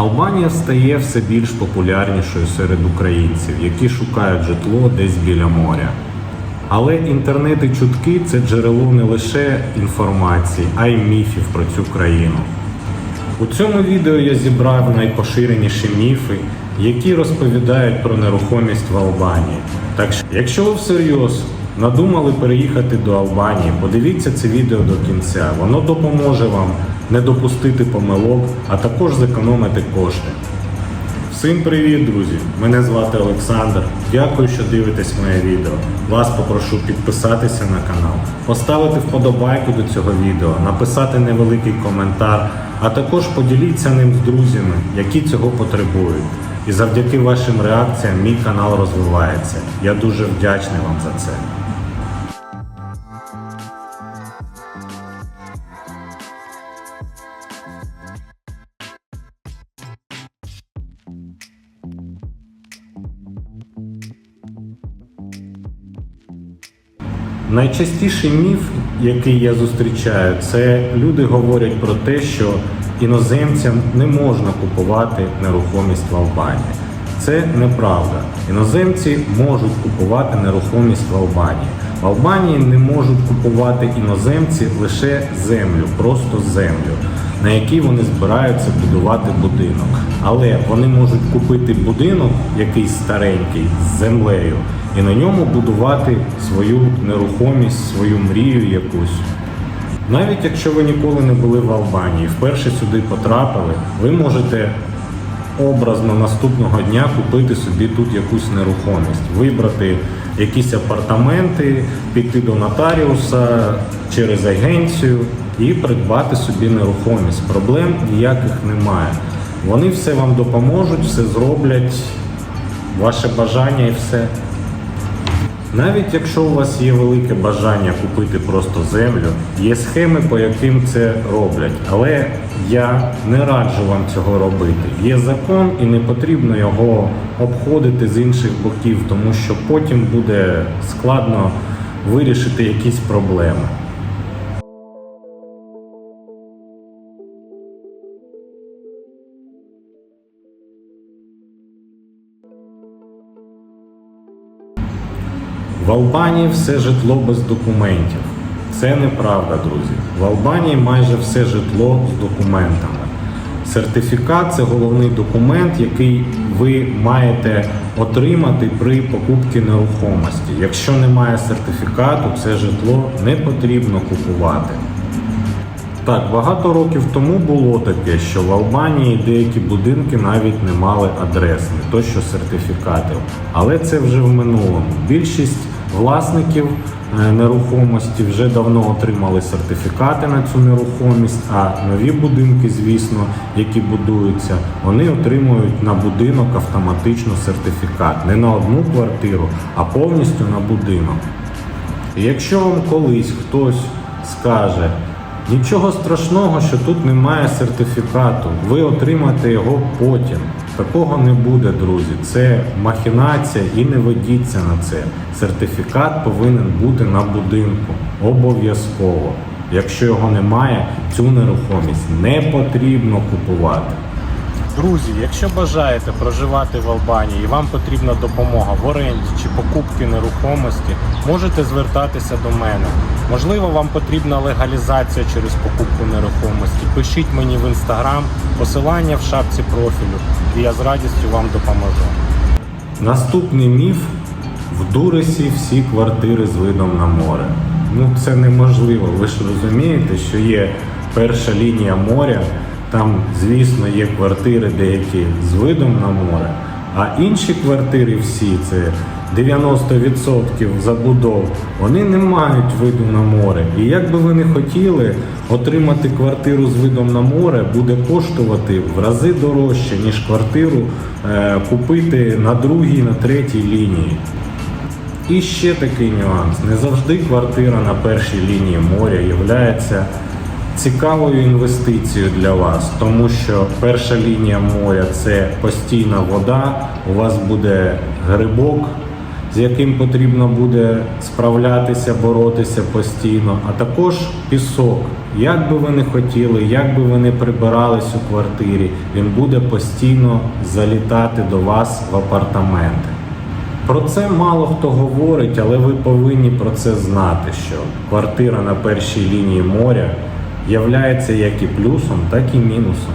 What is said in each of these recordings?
Албанія стає все більш популярнішою серед українців, які шукають житло десь біля моря. Але інтернет і чутки це джерело не лише інформації, а й міфів про цю країну. У цьому відео я зібрав найпоширеніші міфи, які розповідають про нерухомість в Албанії. Так що, якщо ви всерйоз надумали переїхати до Албанії, подивіться це відео до кінця. Воно допоможе вам не допустити помилок, а також зекономити кошти. Всім привіт, друзі! Мене звати Олександр. Дякую, що дивитесь моє відео. Вас попрошу підписатися на канал, поставити вподобайку до цього відео, написати невеликий коментар, а також поділіться ним з друзями, які цього потребують. І завдяки вашим реакціям мій канал розвивається. Я дуже вдячний вам за це. Найчастіший міф, який я зустрічаю, це люди говорять про те, що іноземцям не можна купувати нерухомість в Албанії. Це неправда. Іноземці можуть купувати нерухомість в Албанії. В Албанії не можуть купувати іноземці лише землю, просто землю, на якій вони збираються будувати будинок. Але вони можуть купити будинок, якийсь старенький, з землею, і на ньому будувати свою нерухомість, свою мрію якусь. Навіть якщо ви ніколи не були в Албанії, вперше сюди потрапили, ви можете образно наступного дня купити собі тут якусь нерухомість, вибрати якісь апартаменти, піти до нотаріуса через агенцію і придбати собі нерухомість. Проблем ніяких немає. Вони все вам допоможуть, все зроблять, ваше бажання і все. Навіть якщо у вас є велике бажання купити просто землю, є схеми, по яким це роблять. Але я не раджу вам цього робити. Є закон і не потрібно його обходити з інших боків, тому що потім буде складно вирішити якісь проблеми. В Албанії все житло без документів. Це неправда, друзі. В Албанії майже все житло з документами. Сертифікат це головний документ, який ви маєте отримати при покупці нерухомості. Якщо немає сертифікату, це житло не потрібно купувати. Так, багато років тому було таке, що в Албанії деякі будинки навіть не мали адрес, не то що сертифікатів. Але це вже в минулому. Більшість власників е, нерухомості вже давно отримали сертифікати на цю нерухомість, а нові будинки, звісно, які будуються, вони отримують на будинок автоматично сертифікат. Не на одну квартиру, а повністю на будинок. І якщо вам колись хтось скаже, нічого страшного, що тут немає сертифікату, ви отримаєте його потім. Такого не буде, друзі. Це махінація і не ведіться на це. Сертифікат повинен бути на будинку. Обов'язково. Якщо його немає, цю нерухомість не потрібно купувати. Друзі, якщо бажаєте проживати в Албанії і вам потрібна допомога в оренді чи покупці нерухомості, можете звертатися до мене. Можливо, вам потрібна легалізація через покупку нерухомості. Пишіть мені в інстаграм, посилання в шапці профілю, і я з радістю вам допоможу. Наступний міф в Дуресі всі квартири з видом на море. Ну це неможливо. Ви ж розумієте, що є перша лінія моря. Там, звісно, є квартири деякі з видом на море, а інші квартири всі, це 90% забудов, вони не мають виду на море. І як би ви не хотіли, отримати квартиру з видом на море буде коштувати в рази дорожче, ніж квартиру е, купити на другій, на третій лінії. І ще такий нюанс: не завжди квартира на першій лінії моря являється цікавою інвестицією для вас, тому що перша лінія моря це постійна вода, у вас буде грибок, з яким потрібно буде справлятися, боротися постійно, а також пісок, Як би ви не хотіли, як би ви не прибирались у квартирі, він буде постійно залітати до вас в апартаменти. Про це мало хто говорить, але ви повинні про це знати, що квартира на першій лінії моря являється як і плюсом, так і мінусом.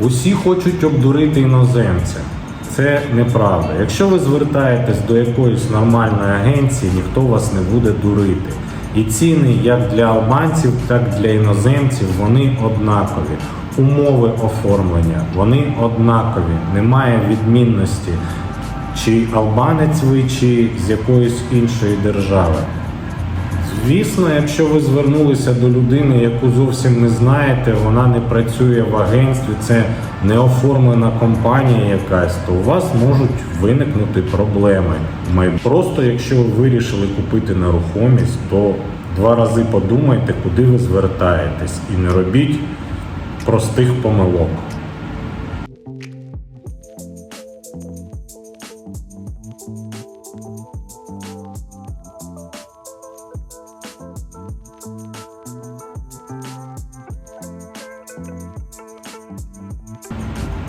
Усі хочуть обдурити іноземця. Це неправда. Якщо ви звертаєтесь до якоїсь нормальної агенції, ніхто вас не буде дурити. І ціни як для албанців, так і для іноземців вони однакові. Умови оформлення вони однакові. Немає відмінності, чи албанець ви, чи з якоїсь іншої держави. Звісно, якщо ви звернулися до людини, яку зовсім не знаєте, вона не працює в агентстві, це не оформлена компанія якась, то у вас можуть виникнути проблеми. Ми просто, якщо ви вирішили купити нерухомість, то два рази подумайте, куди ви звертаєтесь, і не робіть простих помилок.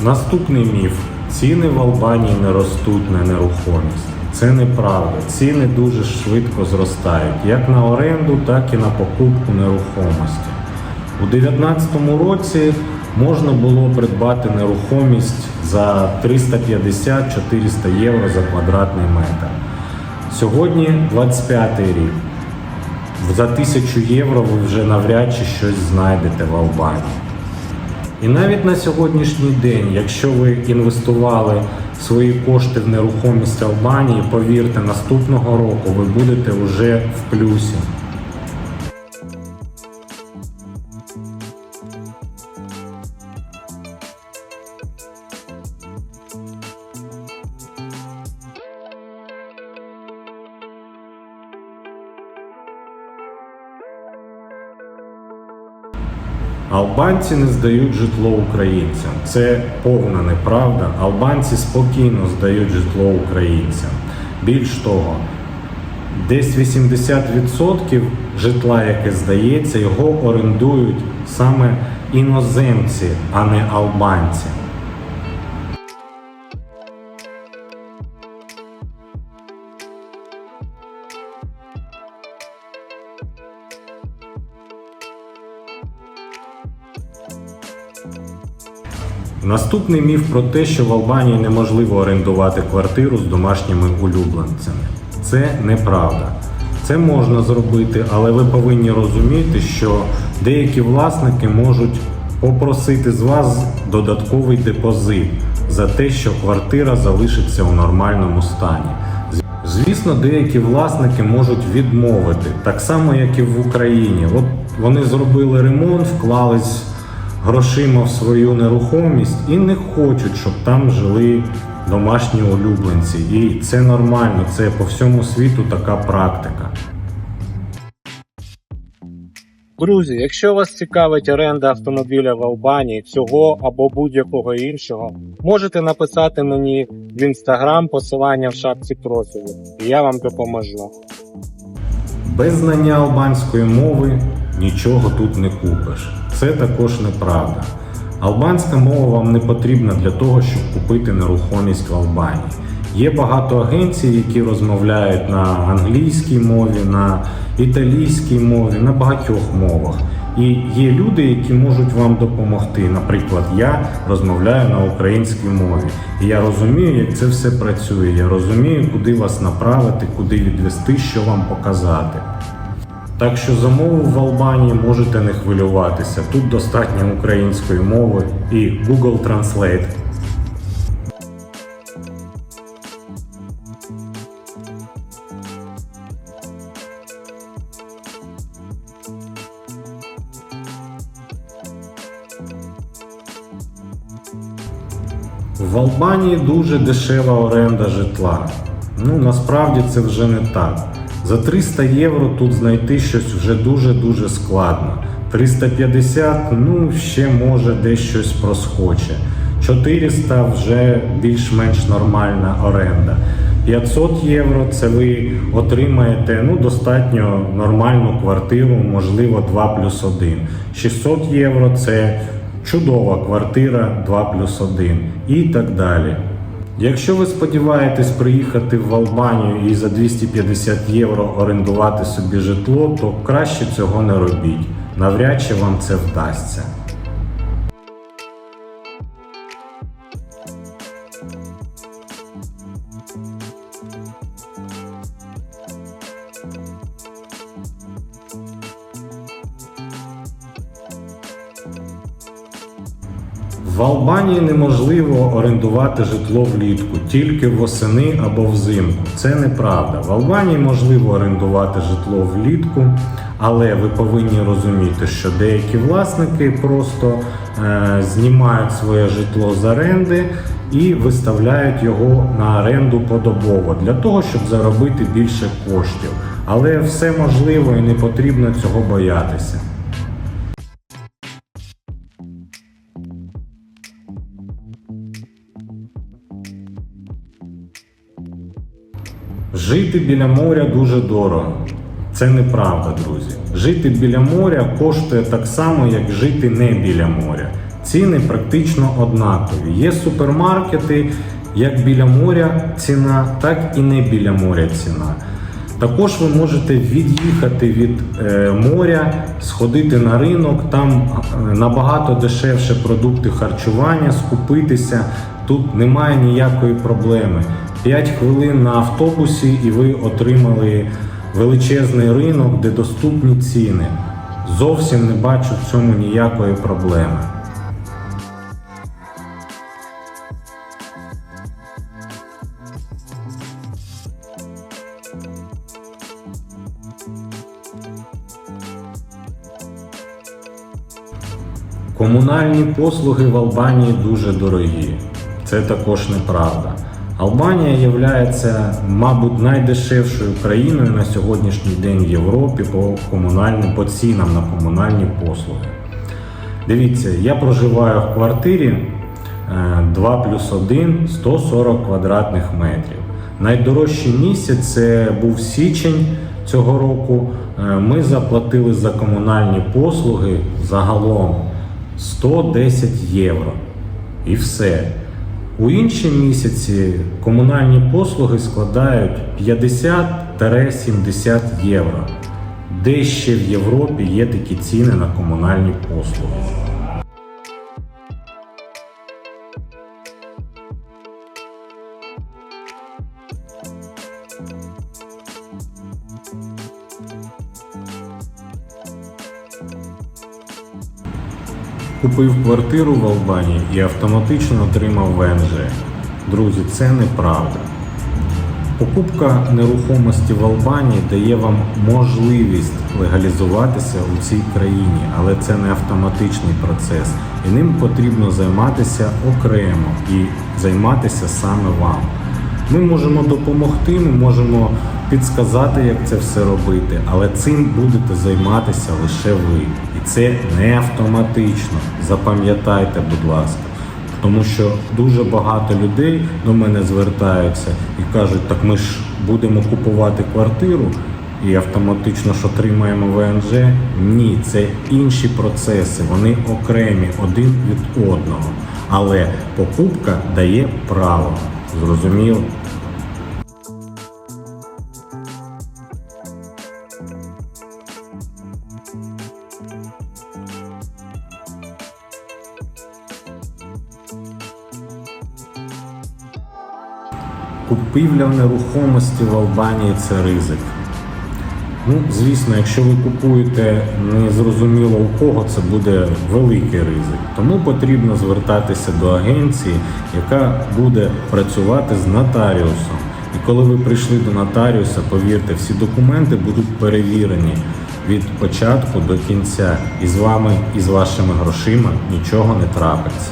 Наступний міф: ціни в Албанії не ростуть на нерухомість. Це неправда. Ціни дуже швидко зростають як на оренду, так і на покупку нерухомості. У 2019 році можна було придбати нерухомість за 350-400 євро за квадратний метр. Сьогодні 25 рік. За 1000 євро ви вже навряд чи щось знайдете в Албанії. І навіть на сьогоднішній день, якщо ви інвестували свої кошти в нерухомість Албанії, повірте, наступного року ви будете вже в плюсі. Албанці не здають житло українцям. Це повна неправда. Албанці спокійно здають житло українцям. Більш того, десь 80% житла, яке здається, його орендують саме іноземці, а не албанці. Наступний міф про те, що в Албанії неможливо орендувати квартиру з домашніми улюбленцями. Це неправда. Це можна зробити, але ви повинні розуміти, що деякі власники можуть попросити з вас додатковий депозит за те, що квартира залишиться у нормальному стані. Звісно, деякі власники можуть відмовити, так само, як і в Україні. От вони зробили ремонт, вклались грошима в свою нерухомість і не хочуть, щоб там жили домашні улюбленці. І це нормально, це по всьому світу така практика. Друзі, якщо вас цікавить оренда автомобіля в Албанії, цього або будь-якого іншого, можете написати мені в інстаграм посилання в шапці профілю, і я вам допоможу. Без знання албанської мови нічого тут не купиш. Це також неправда. Албанська мова вам не потрібна для того, щоб купити нерухомість в Албанії. Є багато агенцій, які розмовляють на англійській мові, на італійській мові, на багатьох мовах. І є люди, які можуть вам допомогти. Наприклад, я розмовляю на українській мові. І я розумію, як це все працює. Я розумію, куди вас направити, куди відвести, що вам показати. Так що за мову в Албанії можете не хвилюватися. Тут достатньо української мови і Google Translate. В Албанії дуже дешева оренда житла. Ну насправді це вже не так. За 300 євро тут знайти щось вже дуже-дуже складно. 350, ну ще може десь щось просхоче. 400 вже більш-менш нормальна оренда. 500 євро це ви отримаєте ну, достатньо нормальну квартиру, можливо 2 плюс 1. 600 євро це чудова квартира 2 плюс 1 і так далі. Якщо ви сподіваєтесь приїхати в Албанію і за 250 євро орендувати собі житло, то краще цього не робіть. Навряд чи вам це вдасться. В Албанії неможливо орендувати житло влітку тільки восени або взимку. Це неправда. В Албанії можливо орендувати житло влітку, але ви повинні розуміти, що деякі власники просто е, знімають своє житло з оренди і виставляють його на оренду подобово для того, щоб заробити більше коштів. Але все можливо і не потрібно цього боятися. Жити біля моря дуже дорого. Це неправда, друзі. Жити біля моря коштує так само, як жити не біля моря. Ціни практично однакові. Є супермаркети, як біля моря ціна, так і не біля моря ціна. Також ви можете від'їхати від е, моря, сходити на ринок, там е, набагато дешевше продукти харчування, скупитися. Тут немає ніякої проблеми. 5 хвилин на автобусі, і ви отримали величезний ринок, де доступні ціни. Зовсім не бачу в цьому ніякої проблеми. Комунальні послуги в Албанії дуже дорогі. Це також неправда. Албанія є, мабуть, найдешевшою країною на сьогоднішній день в Європі по комунальним по цінам на комунальні послуги. Дивіться, я проживаю в квартирі е, 2 плюс 1 140 квадратних метрів. Найдорожчий місяць це був січень цього року. Е, Ми заплатили за комунальні послуги загалом 110 євро. І все. У інші місяці комунальні послуги складають 50-70 євро. Де ще в Європі є такі ціни на комунальні послуги? Купив квартиру в Албанії і автоматично отримав ВНЖ. Друзі, це неправда. Покупка нерухомості в Албанії дає вам можливість легалізуватися у цій країні, але це не автоматичний процес, і ним потрібно займатися окремо і займатися саме вам. Ми можемо допомогти, ми можемо підсказати, як це все робити, але цим будете займатися лише ви. І це не автоматично. Запам'ятайте, будь ласка. Тому що дуже багато людей до мене звертаються і кажуть, так ми ж будемо купувати квартиру і автоматично ж отримаємо ВНЖ. Ні, це інші процеси, вони окремі один від одного. Але покупка дає право. Зрозуміло? Купівля нерухомості в Албанії це ризик. Ну, звісно, якщо ви купуєте незрозуміло у кого, це буде великий ризик. Тому потрібно звертатися до агенції, яка буде працювати з нотаріусом. І коли ви прийшли до нотаріуса, повірте, всі документи будуть перевірені від початку до кінця, і з вами, і з вашими грошима нічого не трапиться.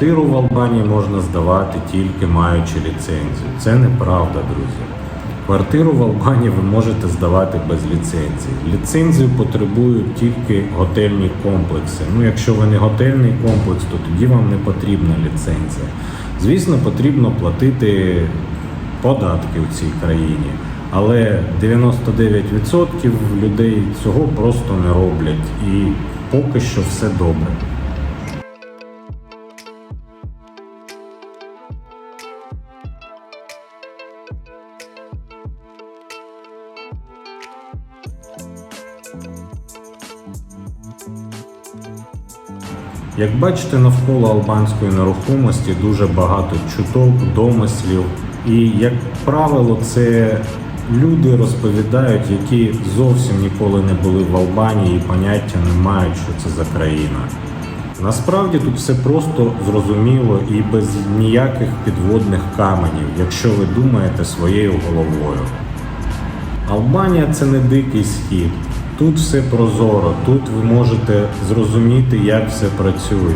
Квартиру в Албанії можна здавати тільки маючи ліцензію. Це неправда, друзі. Квартиру в Албанії ви можете здавати без ліцензії. Ліцензію потребують тільки готельні комплекси. Ну, якщо ви не готельний комплекс, то тоді вам не потрібна ліцензія. Звісно, потрібно платити податки у цій країні. Але 99% людей цього просто не роблять. І поки що все добре. Як бачите, навколо албанської нерухомості дуже багато чуток, домислів. І, як правило, це люди розповідають, які зовсім ніколи не були в Албанії і поняття не мають, що це за країна. Насправді тут все просто зрозуміло і без ніяких підводних каменів, якщо ви думаєте своєю головою. Албанія це не дикий схід. Тут все прозоро, тут ви можете зрозуміти, як все працює.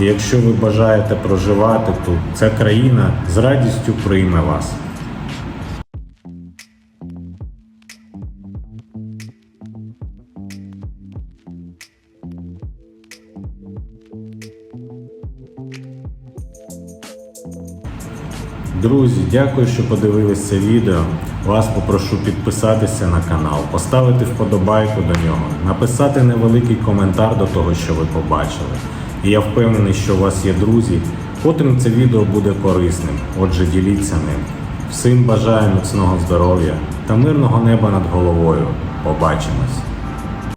І якщо ви бажаєте проживати тут, ця країна з радістю прийме вас. Друзі, дякую, що подивились це відео. Вас попрошу підписатися на канал, поставити вподобайку до нього, написати невеликий коментар до того, що ви побачили. І я впевнений, що у вас є друзі, котрим це відео буде корисним. Отже, діліться ним. Всім бажаю міцного здоров'я та мирного неба над головою. Побачимось!